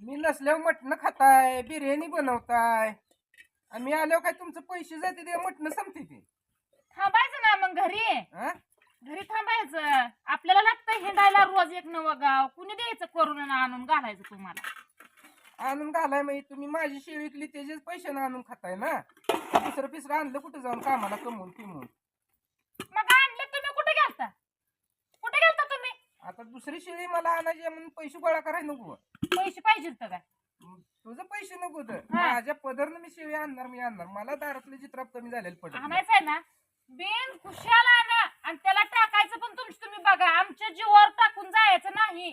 मी नसल्यावर मटण खाताय बिर्याणी बनवताय. आणि मी आल्यावर काय तुमचं पैसे जाते ते मटण संपते ते थांबायचं ना मग घरी. हा? घरी थांबायचं. आपल्याला लागतं हिंडायला रोज एक नवं गाव. कुणी द्यायचं करून आणून घालायचं तुम्हाला? आणून घालाय मग तुम्ही माझी शेळी विकली त्याचेच पैसे आणून खाताय ना. दुसरं पिसरं आणलं कुठं जाऊन कामाला कमवून पिमून मग आणलं तुम्ही कुठे गेलता कुठे गेलता आता दुसरी शेळी मला आणायची आहे म्हणून पैसे गोळा करायला नको पैसे पाहिजे काय? मग तुझं पैसे नको तर हा. माझ्या पदरनं मी शेळी आणणार मी आणणार. मला दारातलं चित्राप कमी झालेलं पडत आणायचं आहे ना? बिन खुशाल आणा आणि त्याला टाकायचं पण तुमचं तुम्ही बघा. आमच्या जीवावर टाकून जायचं नाही.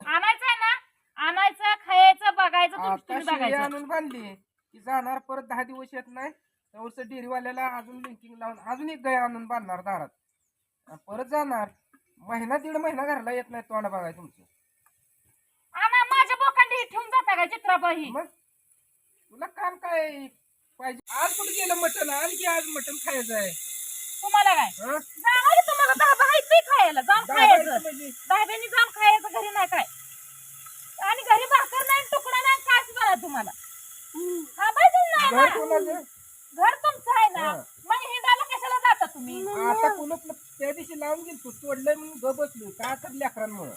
आणायचं आहे ना? आणायचं खायचं बघायचं तुमचं आता तुम्ही शेळी बघायचं. आणून बांधली. की जाणार परत दहा दिवस येत नाही. त्यावर डेअरीवाल्याला अजून लिंकिंग लावून अजून एक गाय आणून बांधणार दारात. आणि परत जाणार. महिना दीड महिना घरला येत नाही तोंड बघाय तुमचं. आणा माझ्या बोकांडी ठेवून जाता का चित्राबाई? मग? तुला काम काय पाहिजे? आज कुठे गेलं मटण? आणखी आज मटण खायचं आहे. तुम्हाला काय? हं? जाणार तुम्हाला खायला. जाऊन खायचं. म्हणजे? जाऊन खायचं घरी नाही काय? आणि घरी भाकर नाही तुकडा नाही काय तुम्हाला? नाही घर ना. कोणाचं? घर तुमचं आहे ना? हं. मग हिंडायला कशाला जाता तुम्ही? आता कुलप त्या दिवशी लावून गेलो तोडलंय म्हणून तर लेकरांमुळं.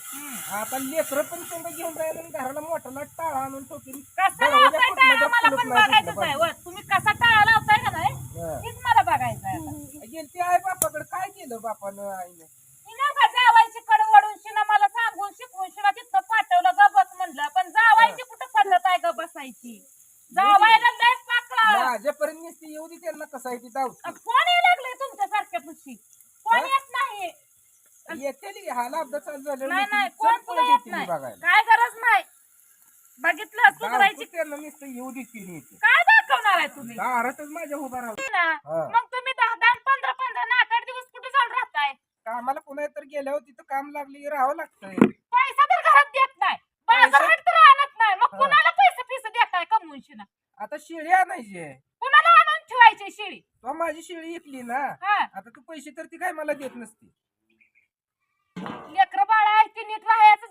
आता लेकरं पण संग घेऊन जायला आणि घराला मोठाला टाळा आणून ठोकीन. कसं दरवाजा लावताय पण बघायचंच आहे. तुम्ही कसा टाळा लावताय का नाही? हं. तीच मला बघायचं आहे आता. गेलती आई बापाकडे. काय केलं बापानं आईने? ही ना का जावायची कडवडून शिना मला सांगून शिकवून शिना तिथं पाठवलं ग बस म्हणलं. पण जावायची कुठं पद्धत आहे ग बसायची? जावायला लय पाकळा. माझ्यापर्यंत नुसती. येऊ दे त्यांना कसं आहे ती दावती कोण यायला लागले तुमच्या सारख्या पुशी कोण हा? येत नाही येते हाला अपघात चालू झाले नाही नाही कोण येत नाही? बघायला. काय गरज नाही. बघितलं सुधारायची त्यांना नुसतं येऊ दे ती. येते काय दाखवणार आहे तुम्ही? दारातच माझ्या उभा राहू. ना हा. मग तुम्ही दहा दहा पंधरा पंधरा ना आठ आठ दिवस कुठे जाऊन राहताय? कामाला पुन्हा तर गेल्यावर तिथं काम लागली राहावं लागतंय. पैसा तर घरात देत नाही. बाजारात तर आणत नाही. मग हा. कुणाला पैसे पिसे देताय कमवून शिना आता शेळी आणायची. आहे कुणाला आणून ठेवायची शिळी? तो माझी शेळी इकली ना. हा. आता तू पैसे तर ती काय मला देत नसती लेकर बाळा आहे ती नीट राहायचं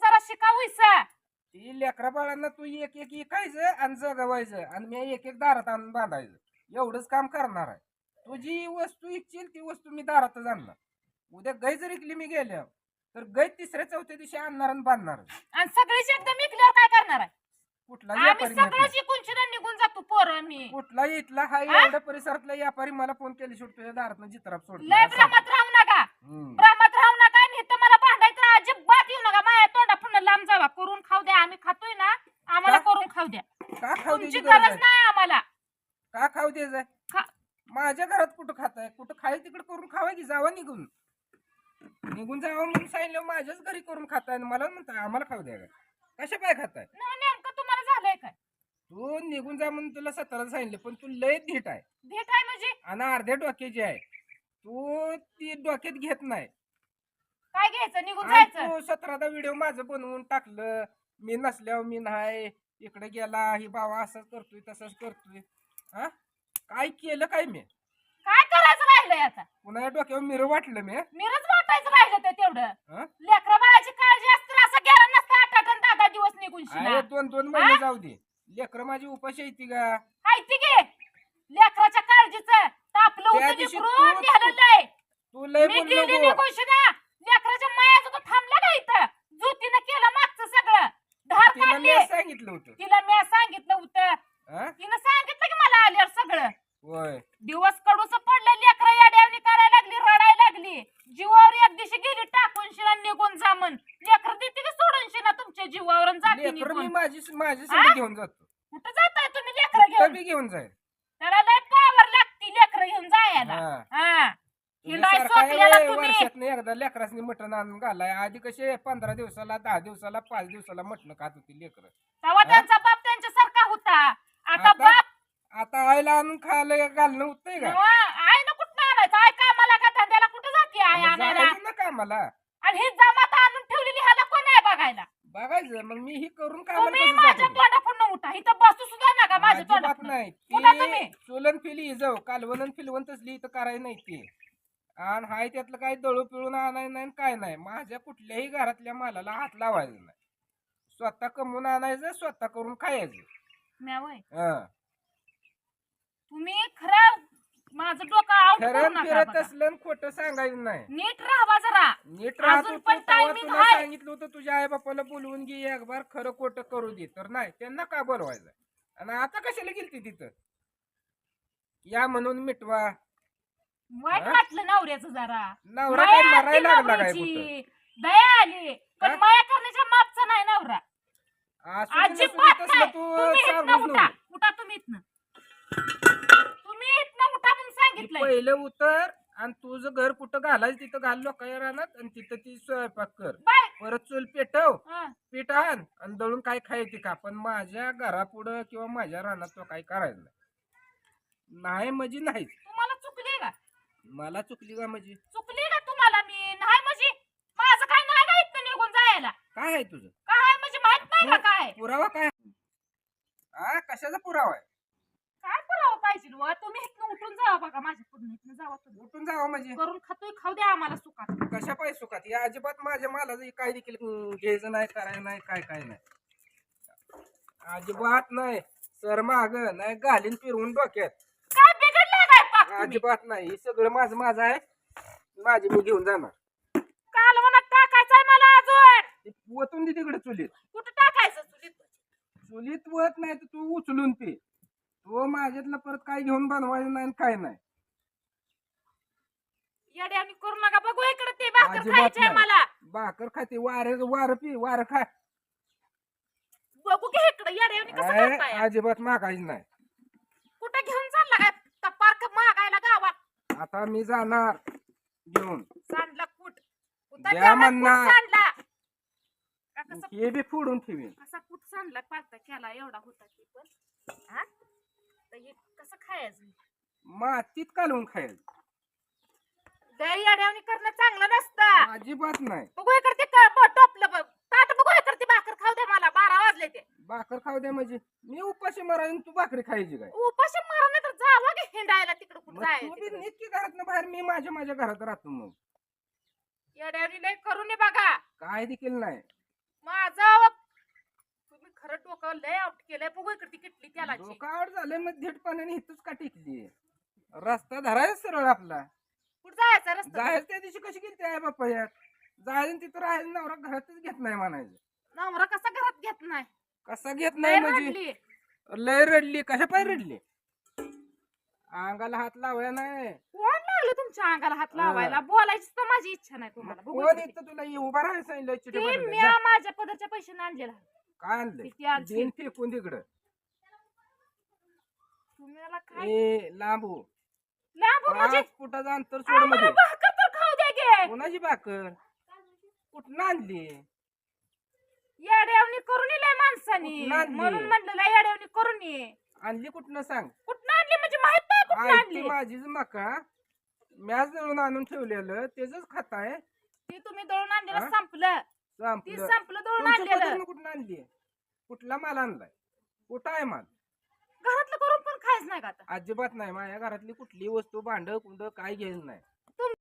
शिकावयचा ती लेकरा बाळांना तू एक एक इकायचं आणि जगवायचं आणि मी एक एक दारात आणून बांधायचं. एवढंच काम करणार आहे. तू जी वस्तू इकशील ती वस्तू मी दारातच आणणार. उद्या गाय जर इकली मी गेल्या तर गाय तिसऱ्या चौथ्या दिवशी आणणार आणि बांधणार आणि सगळीच एकदम इकल्यावर काय करणार आहे? कुठला आम्ही व्यापारी निघून जातो पोरं मी कुठला इथला? हा हा? एवढ्या परिसरातला व्यापारी मला फोन केली सुटतो दारात जित्राप लय भ्रमात राहू नका. भ्रमात राहू नका आणि इथं मला भांडायचं अजिबात येऊ नका माझ्या तोंडा पुन्हा लांब जावा. करून खाऊ द्या. आम्ही खातोय ना आम्हाला का? करून खाऊ द्या. का खाऊ तुमची द्यायची गरज गरज आहे? नाही आम्हाला. का खाऊ द्यायचंय खा- माझ्या घरात कुठं खाताय? कुठं खाय तिकडे करून खावा की जावा निघून? निघून जावं म्हणून सांगितलं माझ्याच घरी करून खाताय आणि मला म्हणताय आम्हाला खाऊ द्या. का कशा काय खाताय? न- नेमकं तुम्हाला झालंय काय? तू निघून जा म्हणून तुला सतरा सांगितलं पण तू लय धीट आहे. भेट आहे म्हणजे? आणि अर्ध्या डोक्याची आहे. तू ती डोक्यात घेत नाही. काय घ्यायचं? निघून आणि जायचं. तू सतरादा व्हिडिओ माझं बनवून टाकलं. मी नसल्यावर मी नाही इकडे गेला ही बाबा असंच करतोय तसंच करतोय. हा? काय केलं काय मी? काय करायचं राहिलंय आता? पुन्हा डोक्यावर मिरं वाटलं मी. मिरच वाटायचं राहिलं ते तेवढं. हा? लेकरा बाळाची काळजी असते असं गेलं नसतं आठ आठ आणि दहा दहा दिवस निघून शिना. दोन दोन महिने जाऊ दे. लेकर माझी उपाशी येते का माहिती घे लेकराच्या काळजीचं. तापलं त्या होतं दिवशी तू- लय मी बोललो गेली गो. निघून शिना. लेकराच्या मायाचं तो थांबला ना इथं. जुतीनं केलं मागचं सगळं. धार तिला काढली. मी सांगितलं होतं. तिला मी सांगितलं होतं. हा? तिनं सांगितलं की मला आल्यावर सगळं. होय. दिवस कडूस पडलं लेकरा याड्यावणी करायला लागली रडायला लागली. जीवावर एक दिवशी गेली टाकून शिना निघून जा म्हण. लेकर देते की सोडून शिना तुमच्या जीवावर आणि जाते लेकर मी निघून माझी माझी हा? संग घेऊन जातो. कुठं जाताय तुम्ही लेकर घेऊन? घेऊन जाईल. त्याला लय पावर लागती लेकर घेऊन जायला. हा. हा. हिंडाय तुम्ही. एकदा लेकरासनी मटण आणून घालाय. आधी कसे पंधरा दिवसाला दहा दिवसाला पाच दिवसाला मटण खात होती लेकर. तेव्हा त्यांचा बाप त्यांच्यासारखा होता. आता आता बाप आता आईला आणून खायला घालणं होतंय का? आय ना कुठं आणायचं? आय कामाला का धंद्याला कुठं जाते आय मग आणायला? जायचं ना कामाला. आणि ही जमात आणून ठेवलेली ह्याला कोण आहे बघायला? बघायचं मग मी ही करून तुम्ही माझ्या? तोंडापुढनं उठा. इथं बसू सुद्धा नका माझ्या नाही. उठा तुम्ही. ती सोलन फिली जाऊ कालवलन फिलवण तसली इथं करायला नाही ते. आणि हाय त्यातलं काही दळू पिळून आणाय नाही काय नाही. माझ्या कुठल्याही घरातल्या मालाला हात लावायचा नाही. स्वतः कमवून आणायचं स्वतः करून खायचं. म्या हं. तुम्ही खरं माझं डोकं करू खरं नका फिरत बघा. असलं खोट सांगायचं नाही. नीट राहावा जरा. नीट राहत अजून होतो पण तेव्हा timing तुला आहे. सांगितलं होतं तुझ्या आई बापाला बोलवून घे एक बार खरं खोट करू दे. तर नाही त्यांना का बोलवायचं? आणि आता कशाला गेलती तिथं? या म्हणून मिटवा. वाईट हा? वाटलं नवऱ्याचं जरा. नवरा माया काय आली मरायला लागला काय कुठं? नवऱ्याची. दया आली. पण? माया करण्याच्या मापचा नाही नवरा. असू दे, नसू दे, अजिबात तसलं नाही. तू तुम्ही इथनं सांगूच उठा. नको. उठा तुम्ही इथनं. तुम्ही इथनं उठा म्हणून सांगितलंय. पहिलं उतर आणि तुझं घर कुठं घालायचं तिथं घाल लोकांच्या रानात आणि तिथं ती स्वयंपाक कर. बाय. परत चूल पेटव. हं. पीठ आण आणि दळून काय खायचे का पण माझ्या घरापुढं किंवा माझ्या रानात तो काही करायचं नाही. नाही म्हणजे नाही तुम्हाला मला चुकली का म्हणजे चुकली का तुम्हाला मी. नाही म्हणजे माझं काय नाही का इथनं निघून जायला. काय आहे तुझं? काय म्हणजे माहीत नाही का काय? पुरावा काय? हा कशाचा पुरावा आहे? काय करावं पाहिजे व? तुम्ही इथनं उठून जावा बघा माझ्या पूर्ण इथनं जावा तुम्ही. उठून जावं म्हणजे? करून खातोय खाऊ द्या आम्हाला सुखात. कशा पाहिजे सुखात? या अजिबात माझ्या मालाचं काय देखील अं, घ्यायचं नाही करायचं नाही काय काय नाही. अजिबात नाही. सर माग नाही घालीन फिरवून डोक्यात काय बिघडलंय काय पाक तुम्ही? अजिबात नाही. हे सगळं माझं माझं आहे. माझी मी घेऊन जाणार. काल मला टाकायचंय मला अजून. ते वतून दे तिकडे चुलीत. कुठं टाकायचं चुलीत? चुलीत वत नाही तर तू उचलून पे. तो माझ्यातलं परत काय घेऊन बनवायचं नाही आणि काय नाही. येड्यानी करू नका. बघू इकडे ते भाकर अजिबात खायचंय नाही. मला. भाकर खाते. वारे वार पी वार खा. बघू घे इकडे. कसं करताय? अजिबात मागायची नाही कुठं घेऊन चालला काय का पार्क मागायला गावात आता मी जाणार. घेऊन. सांडला द्या म्हणणार. का कसं हे बी फोडून ठेवीन. कसा कुठ सांडला पार्क केला एवढा होता ते पण. हा? तर हे कसं खायचं? मातीत कालवून खायचं. दही येड्यावणी करणं चांगलं नसतं. अजिबात नाही. बघू इकडे ते क- ब- टोपलं ब- ताट बघू इकडे ते भाकर खाऊ दे मला. बारा वाजले ते. भाकर खाऊ द्या म्हणजे. मी उपाशी मरायन तू भाकरी खायची काय? उपाशी मारा नाही तर जावं की हिंडायला तिकडे कुठं मग तू जायचं बी तिकडं. निघ घरात बाहेर मी माझ्या माझ्या घरात राहतो मग. येड्यावणी लय करून ये बघा. काय देखील नाही. माझं तुम्ही खरं डोकं लय आउट केलंय. बघू इकडे ती किटली त्याला डोकावर झालंय मग थेट पाण्याने इथंच का टेकली? रस्ता धरायचा सरळ आपला. कुठं जायचं रस्ता जायचं त्या दिवशी कशी गेली आहे बाप्पा यात? जायचं तिथं राहायचं नवरा घरातच घेत नाही म्हणायचं. नवरा कसा घरात घेत नाही? कसा घेत लय नाही म्हणजे? रडली. लय रडली. कशा पाय रडली? अंगाला हात लावाय नाही. कोण लागलं तुमच्या अंगाला हात. लावायला? बोलायची तर माझी इच्छा नाही तुम्हाला. बघू कोण इकडे. इथं तुला ये उभा राहायला सांगितलं ते जा. माझ्या पदाच्या पैशाने आणलेला काय आणलंय? किती आणशील? देन फेकून तिकडं. तुम्हाला काय? ए लांबू. लांब म्हणजे? पाच फुटाचं अंतर सोड आम्हाला मध्ये. भाकर तर खाऊ द्या गे. कोणाची भाकर? कुठं आणली? येड्यावणी करून ये माणसानी. कुठनं आणली? म्हणून म्हणलं येड्यावणी करून ये. आणली कुठनं सांग? कुठं आणली माहीत नाही कुठं आई ती आणली माझीच मका. मॅच दळून आणून ठेवलेलं तेच खाताय ती तुम्ही दळून आणलेलं? संपलं. ती संपलं. दळून आणलेलं. पद्धतीनं कुठं आणली? कुठला माल आणलाय? कुठं आहे माल? घरातलं करून पण खायच नाही का आता? अजिबात नाही. माझ्या घरातली कुठली वस्तू भांड कुंड काय घ्यायचं नाही.